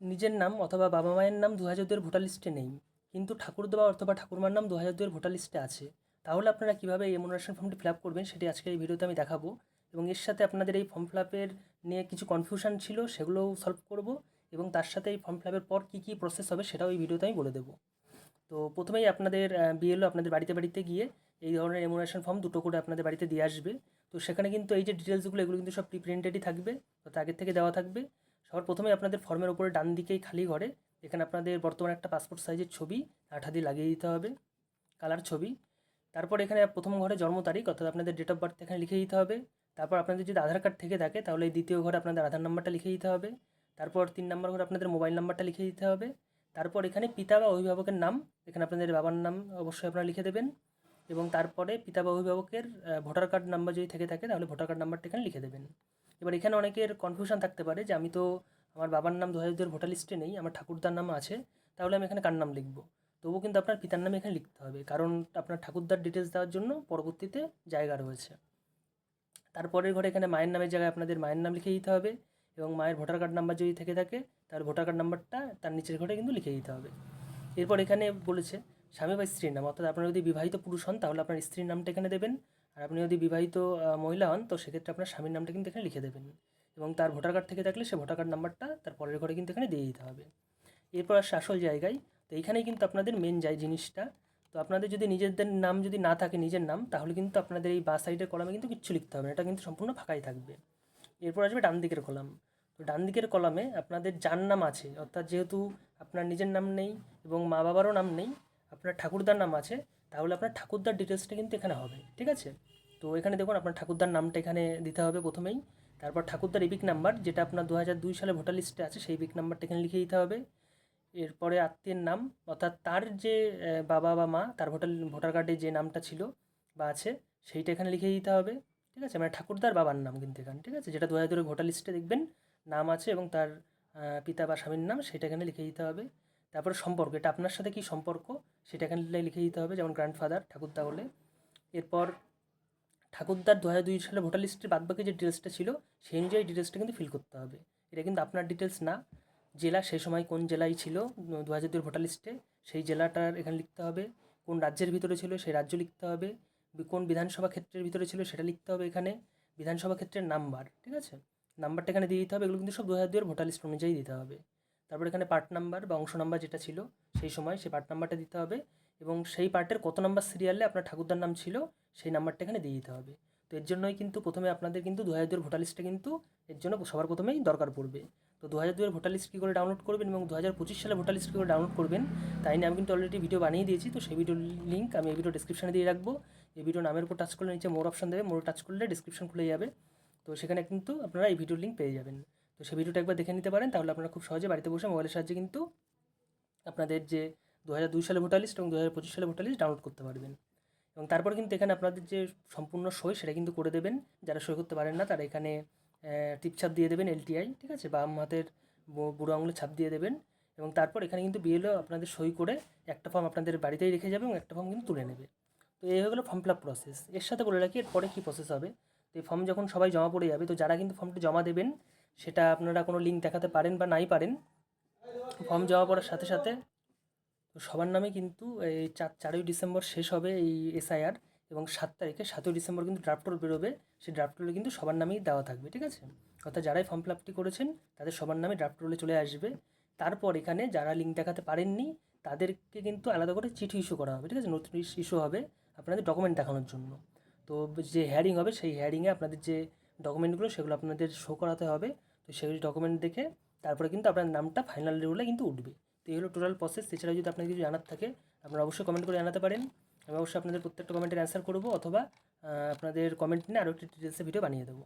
নিজের নাম অথবা বাবা মায়ের নাম দু হাজার দুয়ের ভোটার লিস্টে নেই। কিন্তু ঠাকুরদা অথবা ঠাকুরমার নাম দু হাজার দুয়ের ভোটার লিস্টে আছে। তাহলে আপনারা কীভাবে এই এমোনারেশন ফর্মটি ফিল আপ করবেন সেটি আজকের এই ভিডিওতে আমি দেখাবো। এবং এর সাথে আপনাদের এই ফর্ম ফিল আপের নিয়ে কিছু কনফিউশন ছিল সেগুলোও সলভ করব। এবং তার সাথে এই ফর্ম ফিল আপের পর কী কী প্রসেস হবে সেটাও এই ভিডিওতে আমি বলে দেবো। তো প্রথমেই আপনাদের বিএলও আপনাদের বাড়িতে বাড়িতে গিয়ে এই ধরনের এমোনেশন ফর্ম দুটো করে আপনাদের বাড়িতে দিয়ে আসবে। তো সেখানে কিন্তু এই যে ডিটেলসগুলো এগুলো কিন্তু সব প্রি প্রিন্টেডই থাকবে। অর্থাৎ আগের থেকে দেওয়া থাকবে। সবার প্রথমে আপনাদের ফর্মের ওপরে ডান দিকেই খালি ঘরে, এখানে আপনাদের বর্তমানে একটা পাসপোর্ট সাইজের ছবি আঠা দিয়ে লাগিয়ে দিতে হবে কালার ছবি। তারপর এখানে প্রথম ঘরে জন্ম তারিখ, অর্থাৎ আপনাদের ডেট অফ বার্থ এখানে লিখে দিতে হবে। তারপর আপনাদের যদি আধার কার্ড থেকে থাকে, তাহলে দ্বিতীয় ঘরে আপনাদের আধার নাম্বারটা লিখে দিতে হবে। তারপর তিন নম্বর ঘরে আপনাদের মোবাইল নাম্বারটা লিখে দিতে হবে। তারপর এখানে পিতা বা অভিভাবকের নাম, এখানে আপনাদের বাবার নাম অবশ্যই আপনারা লিখে দেবেন। এবং তারপরে পিতা বা অভিভাবকের ভোটার কার্ড নাম্বার যদি থেকে থাকে, তাহলে ভোটার কার্ড নাম্বারটা এখানে লিখে দেবেন। এবার এখানে অনেকের কনফিউশন থাকতে পারে যে আমি তো আমার বাবার নাম দু হাজার ভোটার লিস্টে নেই, আমার ঠাকুরদার নাম আছে, তাহলে আমি এখানে কার নাম লিখব? তবুও কিন্তু আপনার পিতার নামে এখানে লিখতে হবে, কারণ আপনার ঠাকুরদার ডিটেলস দেওয়ার জন্য পরবর্তীতে জায়গা রয়েছে। তারপরের ঘরে এখানে মায়ের নামের জায়গায় আপনাদের মায়ের নাম লিখে দিতে হবে এবং মায়ের ভোটার কার্ড নাম্বার যদি থেকে থাকে, তার ভোটার কার্ড নাম্বারটা তার নিচের ঘরে কিন্তু লিখে দিতে হবে। এরপর এখানে বলেছে, স্বামী বা স্ত্রীর নাম, অর্থাৎ আপনার যদি বিবাহিত পুরুষ হন, তাহলে আপনার স্ত্রীর নামটা এখানে দেবেন। আর আপনি যদি বিবাহিত মহিলা হন, তো সেক্ষেত্রে আপনার স্বামীর নামটা কিন্তু এখানে লিখে দেবেন এবং তার ভোটার কার্ড থেকে থাকলে সে ভোটার কার্ড নাম্বারটা তার পরের ঘরে কিন্তু এখানে দিয়ে দিতে হবে। এরপর আসছে আসল জায়গায়। তো এইখানেই কিন্তু আপনাদের মেন যায় জিনিসটা। তো আপনাদের যদি নিজেদের নাম যদি না থাকে, নিজের নাম, তাহলে কিন্তু আপনাদের এই বা সাইডের কলামে কিন্তু কিচ্ছু লিখতে হবে না। এটা কিন্তু সম্পূর্ণ ফাঁকাই থাকবে। এরপর আসবে ডান দিকের কলাম তো ডান দিকের কলামে আপনাদের যার নাম আছে, অর্থাৎ যেহেতু আপনার নিজের নাম নেই এবং মা বাবারও নাম নেই, আপনার ঠাকুরদার নাম আছে তাহলে আপনার ঠাকুরদার ডিটেলসটা কিন্তু এখানে হবে, ঠিক আছে? তো এখানে দেখুন, আপনার ঠাকুরদার নামটা এখানে দিতে হবে প্রথমেই। তারপর ঠাকুরদার ইপিক নাম্বার যেটা আপনার দু দুই সালে ভোটার লিস্টে আছে, সেই ইপিক নাম্বারটা এখানে লিখে দিতে হবে। এরপরে আত্মীয়ের নাম, অর্থাৎ তার যে বাবা বা মা, তার ভোটার ভোটার কার্ডে যে নামটা ছিল বা আছে, সেইটা এখানে লিখে দিতে হবে, ঠিক আছে? মানে ঠাকুরদার বাবার নাম কিন্তু এখানে, ঠিক আছে? যেটা দু হাজার ভোটার লিস্টে দেখবেন, নাম আছে এবং তার পিতা বা স্বামীর নাম, সেটা এখানে লিখে দিতে হবে। তারপরে সম্পর্ক, এটা আপনার সাথে কী সম্পর্ক? সেটা এখানে লিখে দিতে হবে, যেমন গ্র্যান্ডফাদার ঠাকুরদা হলে এরপর ঠাকুরদার দু হাজার দুই সালে ভোটার লিস্টের বাদবাকি যে ডিটেলসটা ছিল, সেই অনুযায়ী ডিটেলসটা কিন্তু ফিল করতে হবে। এটা কিন্তু আপনার ডিটেলস না। জেলা সেই সময় কোন জেলায় ছিল দু হাজার দুই ভোটার লিস্টে, সেই জেলাটার এখানে লিখতে হবে। কোন রাজ্যের ভিতরে ছিল, সেই রাজ্য লিখতে হবে। কোন বিধানসভা ক্ষেত্রের ভিতরে ছিল, সেটা লিখতে হবে এখানে। বিধানসভা ক্ষেত্রের নাম্বার, ঠিক আছে? নাম্বারটা এখানে দিয়ে দিতে হবে, এগুলো কিন্তু সব দু হাজার দুইয়ের ভোটার লিস্ট অনুযায়ী দিতে হবে। তারপর এখানে পার্ট নাম্বার বা অংশ নাম্বার যেটা ছিল, সেই সময় সেই পার্ট নাম্বারটা দিতে হবে এবং সেই পার্টের কত নাম্বার সিরিয়ালে আপনার ঠাকুরদার নাম ছিল, সেই নাম্বারটা এখানে দিয়ে দিতে হবে। তো এর জন্যই কিন্তু প্রথমে আপনাদের কিন্তু দু হাজার দুইয়ের ভোটার লিস্টটা কিন্তু এর জন্য সবার প্রথমেই দরকার পড়বে। তো দু হাজার দুইয়ের ভোটার লিস্ট কী করে ডাউনলোড করবেন এবং দু হাজার পঁচিশ সালে ভোটার লিস্ট কী করে ডাউনলোড করবেন, তাই নিয়ে আমি কিন্তু অলরেডি ভিডিও বানিয়ে দিয়েছি। তো সেই ভিডিওর লিঙ্ক আমি এই ভিডিও ডিসক্রিপশনে দিয়ে রাখব। এই ভিডিও নামের উপর টাচ করলে নিচে মোর অপশন দেবে মোর টাচ করলে ডিসক্রিপশন খুলে যাবে। তো সেখানে কিন্তু আপনারা এই ভিডিওর লিঙ্ক পেয়ে যাবেন। তো সেই ভিডিওটা একবার দেখে নিতে পারেন, তাহলে আপনারা খুব সহজে বাড়িতে বসে মোবাইলের সাহায্যে কিন্তু আপনাদের যে দু হাজার দুই সালে ভোটার লিস্ট এবং দু হাজার পঁচিশ সালে ভোটার লিস্ট ডাউনলোড করতে পারবেন। এবং তারপর কিন্তু এখানে আপনাদের যে সম্পূর্ণ সই সেটা কিন্তু করে দেবেন। যারা সই করতে পারেন না, তারা এখানে টিপছাপ দিয়ে দেবেন এলটিআই ঠিক আছে? বাম হাতের বুড়ো আঙুলের ছাপ দিয়ে দেবেন। এবং তারপর এখানে কিন্তু বিএলও আপনাদের সই করে একটা ফর্ম আপনাদের বাড়িতেই রেখে যাবে এবং একটা ফর্ম কিন্তু তুলে নেবে। তো এই হয়ে গেলো ফর্ম ফিল আপ প্রসেস এর সাথে বলে রাখি, এরপরে কী প্রসেস হবে? তো এই ফর্ম যখন সবাই জমা পড়ে যাবে, তো যারা কিন্তু ফর্মটি জমা দেবেন সেটা আপনারা কোনো লিঙ্ক দেখাতে পারেন বা নাই পারেন। ফর্ম জমা পড়ার সাথে সাথে সবার নামে কিন্তু এই চার, চারই ডিসেম্বর শেষ হবে এই এসআইআর এবং সাত তারিখে সাতই ডিসেম্বর কিন্তু ড্রাফট রোল বেরোবে। সেই ড্রাফট রোলে কিন্তু সবার নামেই দেওয়া থাকবে, ঠিক আছে? অর্থাৎ যারাই ফর্ম ফিল আপটি করেছেন, তাদের সবার নামে ড্রাফট রোলে চলে আসবে। তারপর এখানে যারা লিঙ্ক দেখাতে পারেননি, তাদেরকে কিন্তু আলাদা করে চিঠি ইস্যু করা হবে, ঠিক আছে? নতুন ইস্যু হবে আপনাদের ডকুমেন্ট দেখানোর জন্য। তো যে হেয়ারিং হবে, সেই হেয়ারিংয়ে আপনাদের যে ডকুমেন্টগুলো সেগুলো আপনাদের শো করাতে হবে। তো সেগুলি ডকুমেন্ট দেখে তারপরে কিন্তু আপনার নামটা ফাইনাল রোলে কিন্তু উঠবে। তো এই হলো টোটাল প্রসেস এছাড়াও যদি আপনার কিছু জানার থাকে, আপনারা অবশ্যই কমেন্ট করে জানাতে পারেন। আমি অবশ্যই আপনাদের প্রত্যেকটা কমেন্টের অ্যান্সার করব অথবা আপনাদের কমেন্ট নিয়ে আরও একটি ডিটেলসে ভিডিও বানিয়ে দেবো।